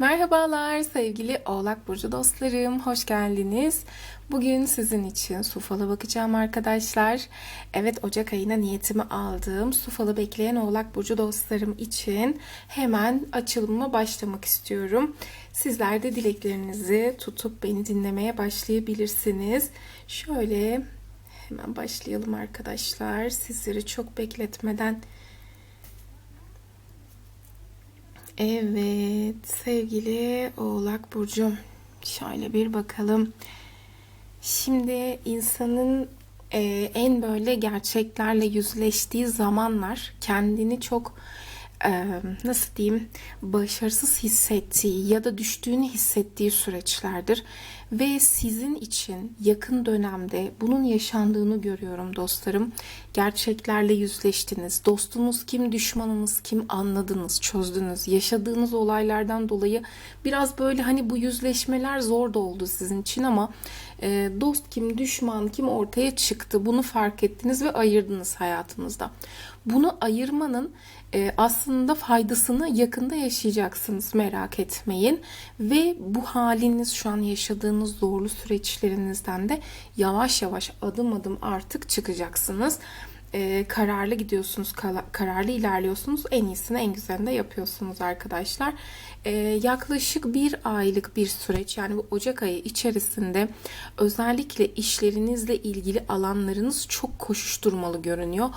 Merhabalar sevgili Oğlak Burcu dostlarım, hoş geldiniz. Bugün sizin için su falı bakacağım arkadaşlar. Evet Ocak ayına niyetimi aldığım su falı bekleyen Oğlak Burcu dostlarım için hemen açılımıma başlamak istiyorum. Sizler de dileklerinizi tutup beni dinlemeye başlayabilirsiniz. Şöyle hemen başlayalım arkadaşlar. Sizleri çok bekletmeden Evet sevgili Oğlak Burcu şöyle bir bakalım. Şimdi insanın e, en böyle gerçeklerle yüzleştiği zamanlar kendini çok nasıl diyeyim başarısız hissettiği ya da düştüğünü hissettiği süreçlerdir. Ve sizin için yakın dönemde bunun yaşandığını görüyorum dostlarım. Gerçeklerle yüzleştiniz. Dostunuz kim, düşmanınız kim anladınız, çözdünüz. Yaşadığınız olaylardan dolayı biraz böyle hani bu yüzleşmeler zor da oldu sizin için ama dost kim, düşman kim ortaya çıktı. Bunu fark ettiniz ve ayırdınız hayatınızda. Bunu ayırmanın e, aslında faydasını yakında yaşayacaksınız merak etmeyin. Ve bu haliniz şu an yaşadığınız zorlu süreçlerinizden de yavaş yavaş adım adım artık çıkacaksınız. E, kararlı gidiyorsunuz, kararlı ilerliyorsunuz. En iyisini en güzelini de yapıyorsunuz arkadaşlar. E, yaklaşık bir aylık bir süreç yani bu Ocak ayı içerisinde özellikle işlerinizle ilgili alanlarınız çok koşuşturmalı görünüyor.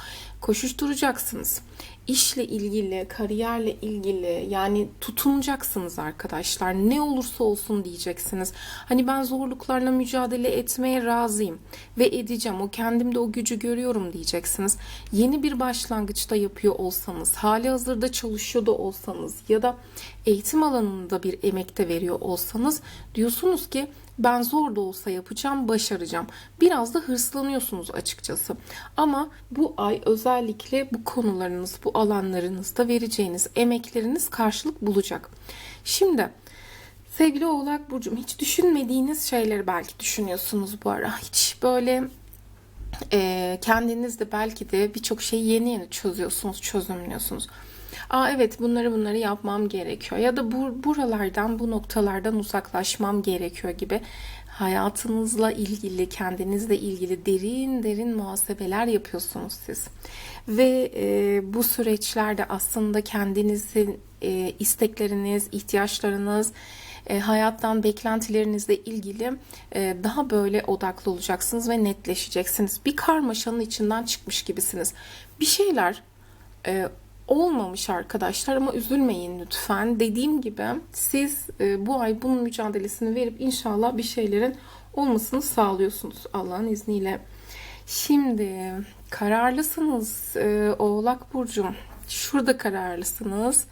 Koşuşturacaksınız işle ilgili, kariyerle ilgili yani tutunacaksınız arkadaşlar. Ne olursa olsun diyeceksiniz. Hani ben zorluklarla mücadele etmeye razıyım ve edeceğim. O kendimde o gücü görüyorum diyeceksiniz. Yeni bir başlangıçta yapıyor olsanız, hali hazırda çalışıyor da olsanız ya da eğitim alanında bir emekte veriyor olsanız diyorsunuz ki ben zor da olsa yapacağım, başaracağım. Biraz da hırslanıyorsunuz açıkçası. Ama bu ay özellikle bu konularınız, bu alanlarınızda vereceğiniz emekleriniz karşılık bulacak. Şimdi sevgili Oğlak Burcu'm hiç düşünmediğiniz şeyleri belki düşünüyorsunuz bu ara. Hiç böyle e, kendiniz de belki de birçok şeyi yeni yeni çözüyorsunuz, çözümlüyorsunuz. Aa evet bunları bunları yapmam gerekiyor ya da bu, buralardan bu noktalardan uzaklaşmam gerekiyor gibi hayatınızla ilgili kendinizle ilgili derin derin muhasebeler yapıyorsunuz siz ve e, bu süreçlerde aslında kendinizin e, istekleriniz ihtiyaçlarınız e, hayattan beklentilerinizle ilgili e, daha böyle odaklı olacaksınız ve netleşeceksiniz. Bir karmaşanın içinden çıkmış gibisiniz. Bir şeyler e, olmamış arkadaşlar ama üzülmeyin lütfen. Dediğim gibi siz e, bu ay bunun mücadelesini verip inşallah bir şeylerin olmasını sağlıyorsunuz Allah'ın izniyle. Şimdi kararlısınız e, Oğlak Burcum. Şurada kararlısınız.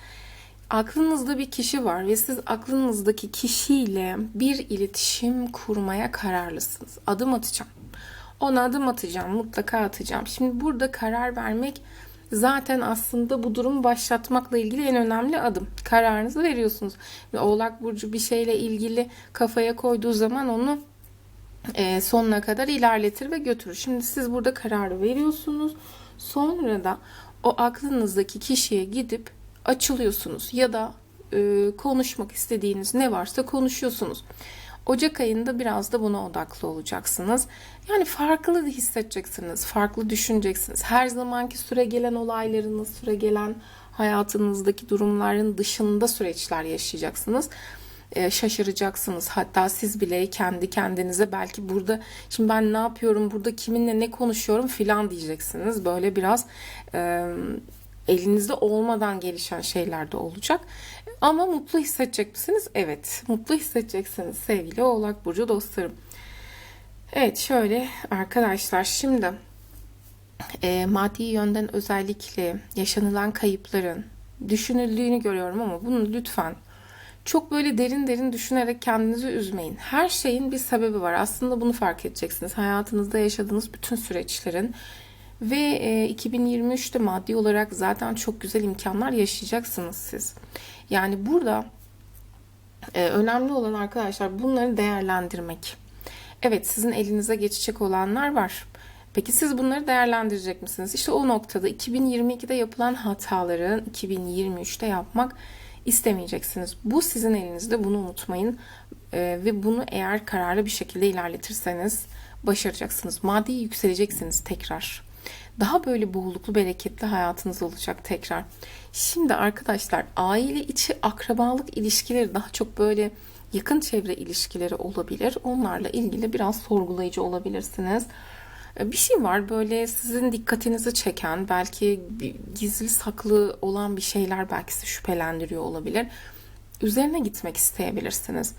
Aklınızda bir kişi var ve siz aklınızdaki kişiyle bir iletişim kurmaya kararlısınız. Adım atacağım. Ona adım atacağım, mutlaka atacağım. Şimdi burada karar vermek zaten aslında bu durumu başlatmakla ilgili en önemli adım. Kararınızı veriyorsunuz. Ve Oğlak Burcu bir şeyle ilgili kafaya koyduğu zaman onu e, sonuna kadar ilerletir ve götürür. Şimdi siz burada kararı veriyorsunuz. Sonra da o aklınızdaki kişiye gidip açılıyorsunuz ya da e, konuşmak istediğiniz ne varsa konuşuyorsunuz. Ocak ayında biraz da buna odaklı olacaksınız. Yani farklı hissedeceksiniz, farklı düşüneceksiniz. Her zamanki süre gelen olaylarınız, süre gelen hayatınızdaki durumların dışında süreçler yaşayacaksınız. E, şaşıracaksınız. Hatta siz bile kendi kendinize belki burada şimdi ben ne yapıyorum, burada kiminle ne konuşuyorum filan diyeceksiniz. Böyle biraz e, elinizde olmadan gelişen şeyler de olacak. Ama mutlu hissedecek misiniz? Evet, mutlu hissedeceksiniz sevgili Oğlak Burcu dostlarım. Evet şöyle arkadaşlar şimdi e, maddi yönden özellikle yaşanılan kayıpların düşünüldüğünü görüyorum ama bunu lütfen çok böyle derin derin düşünerek kendinizi üzmeyin. Her şeyin bir sebebi var. Aslında bunu fark edeceksiniz. Hayatınızda yaşadığınız bütün süreçlerin ve e, 2023'te maddi olarak zaten çok güzel imkanlar yaşayacaksınız siz. Yani burada e, önemli olan arkadaşlar bunları değerlendirmek. Evet sizin elinize geçecek olanlar var. Peki siz bunları değerlendirecek misiniz? İşte o noktada 2022'de yapılan hataların 2023'te yapmak istemeyeceksiniz. Bu sizin elinizde bunu unutmayın. Ee, ve bunu eğer kararlı bir şekilde ilerletirseniz başaracaksınız. Maddi yükseleceksiniz tekrar. Daha böyle bolluklu bereketli hayatınız olacak tekrar. Şimdi arkadaşlar aile içi akrabalık ilişkileri daha çok böyle yakın çevre ilişkileri olabilir. Onlarla ilgili biraz sorgulayıcı olabilirsiniz. Bir şey var böyle sizin dikkatinizi çeken, belki gizli saklı olan bir şeyler belki sizi şüphelendiriyor olabilir. Üzerine gitmek isteyebilirsiniz.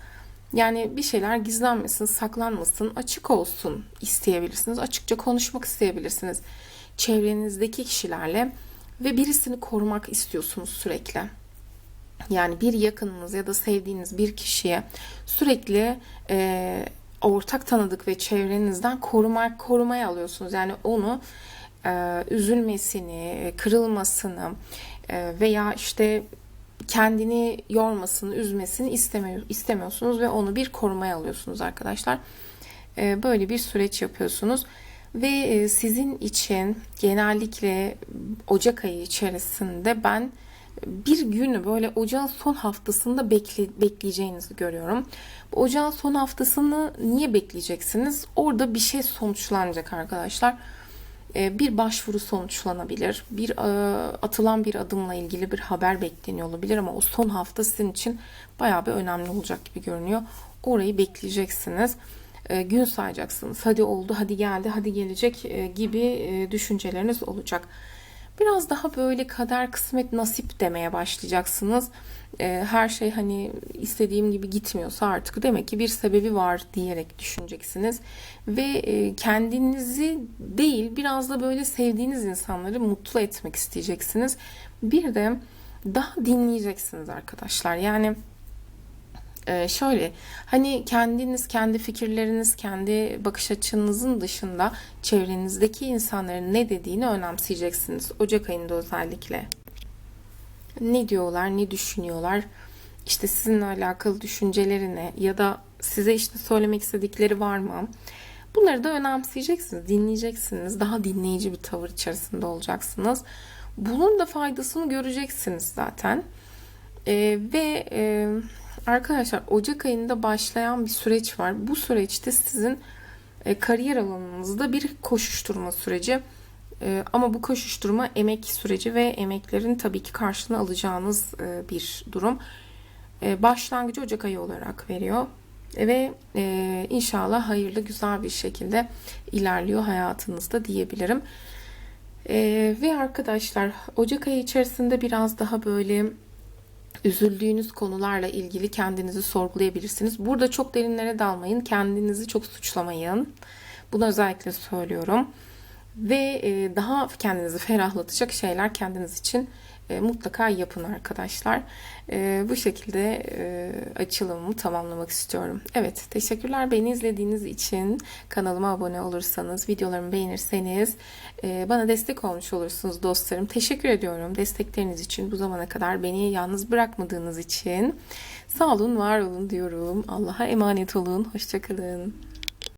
Yani bir şeyler gizlenmesin, saklanmasın, açık olsun isteyebilirsiniz. Açıkça konuşmak isteyebilirsiniz. Çevrenizdeki kişilerle ve birisini korumak istiyorsunuz sürekli. Yani bir yakınınız ya da sevdiğiniz bir kişiye sürekli e, ortak tanıdık ve çevrenizden koruma, korumaya alıyorsunuz. Yani onu e, üzülmesini, kırılmasını e, veya işte kendini yormasını, üzmesini istemiyor, istemiyorsunuz ve onu bir korumaya alıyorsunuz arkadaşlar. E, böyle bir süreç yapıyorsunuz. Ve e, sizin için genellikle Ocak ayı içerisinde ben bir günü böyle ocağın son haftasında bekle, bekleyeceğinizi görüyorum. Bu ocağın son haftasını niye bekleyeceksiniz? Orada bir şey sonuçlanacak arkadaşlar. Ee, bir başvuru sonuçlanabilir. Bir e, atılan bir adımla ilgili bir haber bekleniyor olabilir ama o son hafta sizin için bayağı bir önemli olacak gibi görünüyor. Orayı bekleyeceksiniz. Ee, gün sayacaksınız. Hadi oldu, hadi geldi, hadi gelecek e, gibi e, düşünceleriniz olacak. Biraz daha böyle kader, kısmet, nasip demeye başlayacaksınız. Ee, her şey hani istediğim gibi gitmiyorsa artık demek ki bir sebebi var diyerek düşüneceksiniz. Ve e, kendinizi değil biraz da böyle sevdiğiniz insanları mutlu etmek isteyeceksiniz. Bir de daha dinleyeceksiniz arkadaşlar. Yani ee, şöyle hani kendiniz kendi fikirleriniz kendi bakış açınızın dışında çevrenizdeki insanların ne dediğini önemseyeceksiniz. Ocak ayında özellikle. Ne diyorlar ne düşünüyorlar? İşte sizinle alakalı düşünceleri ne? Ya da size işte söylemek istedikleri var mı? Bunları da önemseyeceksiniz dinleyeceksiniz. Daha dinleyici bir tavır içerisinde olacaksınız. Bunun da faydasını göreceksiniz zaten. Ee, ve e, Arkadaşlar Ocak ayında başlayan bir süreç var. Bu süreçte sizin e, kariyer alanınızda bir koşuşturma süreci. E, ama bu koşuşturma emek süreci ve emeklerin tabii ki karşılığını alacağınız e, bir durum. Başlangıcı Ocak ayı olarak veriyor. Ve inşallah hayırlı güzel bir şekilde ilerliyor hayatınızda diyebilirim. Ve arkadaşlar Ocak ayı içerisinde biraz daha böyle üzüldüğünüz konularla ilgili kendinizi sorgulayabilirsiniz. Burada çok derinlere dalmayın. Kendinizi çok suçlamayın. Bunu özellikle söylüyorum. Ve e, daha kendinizi ferahlatacak şeyler kendiniz için e, mutlaka yapın arkadaşlar. E, bu şekilde açılımımı tamamlamak istiyorum. Evet teşekkürler beni izlediğiniz için. Kanalıma abone olursanız, videolarımı beğenirseniz bana destek olmuş olursunuz dostlarım. Teşekkür ediyorum destekleriniz için. Bu zamana kadar beni yalnız bırakmadığınız için. Sağ olun, var olun diyorum. Allah'a emanet olun. Hoşçakalın.